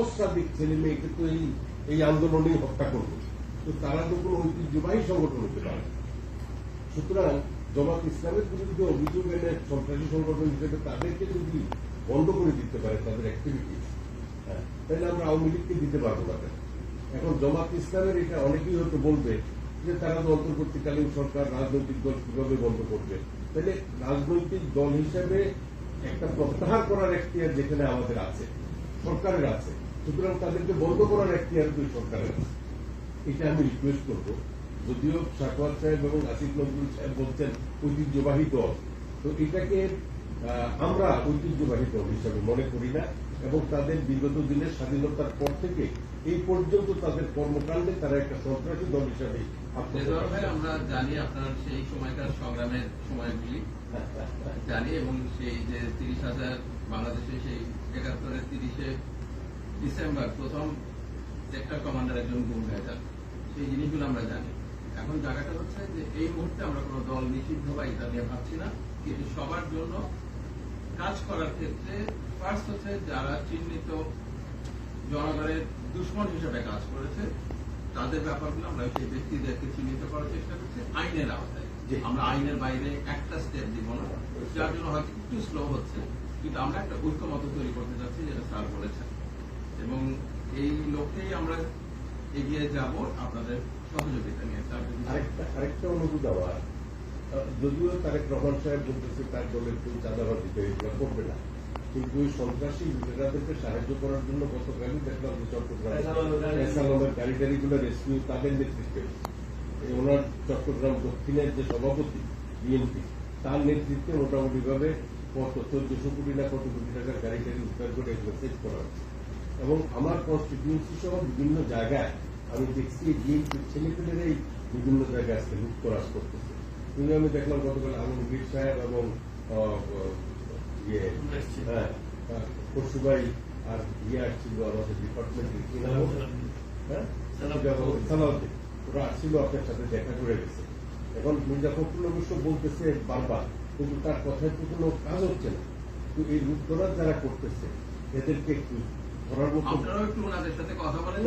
সহস্রাধিক ছেলে মেয়েকে তো এই এই আন্দোলনেই হত্যা করবে। তো তারা তো কোনো ঐতিহ্যবাহী সংগঠন হতে পারে সুতরাং জমাত ইসলামের বিরুদ্ধে অভিযোগ এনে সন্ত্রাসী সংগঠন হিসেবে তাদেরকে যদি বন্ধ করে দিতে পারে, তাদের অ্যাক্টিভিটি তাহলে আমরা আওয়ামী লীগকে দিতে পারব না এখন জমাত ইসলামের এটা অনেকেই হয়তো বলবে যে তারা তো অন্তর্বর্তীকালীন সরকার, রাজনৈতিক দল কীভাবে বন্ধ করবে? তাহলে রাজনৈতিক দল হিসেবে একটা প্রত্যাহার করার এখতিয়ার যেখানে আমাদের আছে, সরকারের আছে। সুতরাং তাদেরকে বন্ধ করার এখতিয়ার তো সরকারের। এটা আমি রিকোয়েস্ট করব। যদিও সাকওয়াত সাহেব এবং আসিফ নজরুল সাহেব বলছেন ঐতিহ্যবাহী দল। তো এটাকে আমরা ঐতিহ্যবাহী দল হিসাবে মনে করি না এবং তাদের বিগত দিনের স্বাধীনতার পর থেকে এই পর্যন্ত তাদের কর্মকাণ্ডে তারা একটা সন্ত্রাসী দল হিসাবে আমরা জানি আপনার সেই সময়কার সংগ্রামের সময়গুলি। জানি এবং সেই যে তিরিশ হাজার বাংলাদেশে সেই একাত্তরের তিরিশে ডিসেম্বর প্রথম সেক্টর কমান্ডার একজন গুম হয়ে যান। সেই জিনিসগুলো আমরা জানি। এখন জায়গাটা হচ্ছে যে এই মুহূর্তে আমরা কোনো দল নিষিদ্ধ বা নিয়ে ভাবছি না। কিন্তু সবার জন্য কাজ করার ক্ষেত্রে ফার্স্ট হচ্ছে যারা চিহ্নিত জনগণের দুশ্মন হিসেবে কাজ করেছে তাদের ব্যাপারগুলো আমরা সেই ব্যক্তিদেরকে চিহ্নিত করার চেষ্টা করছি। আইনের আওতায়। জি। আমরা আইনের বাইরে একটা স্টেপ দিব না। যার জন্য হয়তো একটু স্লো হচ্ছে। কিন্তু আমরা একটা ঐক্যমত তৈরি করতে চাচ্ছি যেটা স্যার বলেছেন। এবং এই লক্ষ্যেই আমরা এগিয়ে যাব আপনাদের সহযোগিতা নিয়ে। আরেকটা আরেকটা অনুরোধ আহ, যদিও তারেক রহমান সাহেব বলতেছে তার দলের কেউ চাঁদাবাজি এগুলো করবে না। কিন্তু ওই সন্ত্রাসী লুটেরাদেরকে সাহায্য করার জন্য গতকালই দেখলাম যে চট্টগ্রাম এসালামের গাড়ি টাড়িগুলো রেস্কিউ তাদের নেতৃত্বে। এই ওনার চট্টগ্রাম দক্ষিণের যে সভাপতি বিএনপি তার নেতৃত্বে মোটামুটি ভাবে কত? চোদ্দশো কোটি না কত কোটি টাকার গাড়ি টাড়ি উদ্ধার করে এগুলো সেট করা হচ্ছে এবং আমার কনস্টিটিউন্সি সহ বিভিন্ন জায়গায় আমি দেখছি বিএনপির ছেলেপেলেরাই বিভিন্ন জায়গায় আজকে লুটতরাজ করতেছে। কিন্তু আমি দেখলাম গতকাল আলমগীর সাহেব এবং ইয়ে হ্যাঁ আর ইয়ে আসছিল আমাদের ডিপার্টমেন্টের কি নাম? হ্যাঁ? সালাউদ্দিন। ওরা আসছিল আপনার সাথে দেখা করে গেছে। এখন মির্জা ফখরুল অবশ্য বলতেছে বারবার কিন্তু তার কথায় তো কোনো কাজ হচ্ছে না। তো এই লুটতরাজ যারা করতেছে এদেরকে মতো আপনারাও একটু ওনাদের সাথে কথা বলেন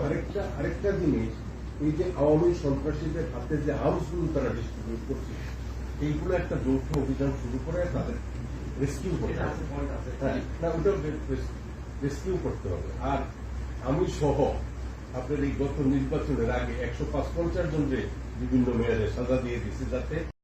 আরেকটা আরেকটা জিনিস এই যে আওয়ামী সন্ত্রাসীদের হাতে যে আর্মসগুলো তারা ডিস্ট্রিবিউট করছে এইগুলো একটা যৌথ অভিযান শুরু করে তাদের রেস্কিউ করতে হবে। হ্যাঁ, না ওটা রেস্কিউ করতে হবে। আর আমি সহ আপনার এই গত নির্বাচনের আগে একশো পাঁচ পঞ্চাশ জন যে বিভিন্ন মেয়াদে সাজা দিয়ে দিচ্ছে যাতে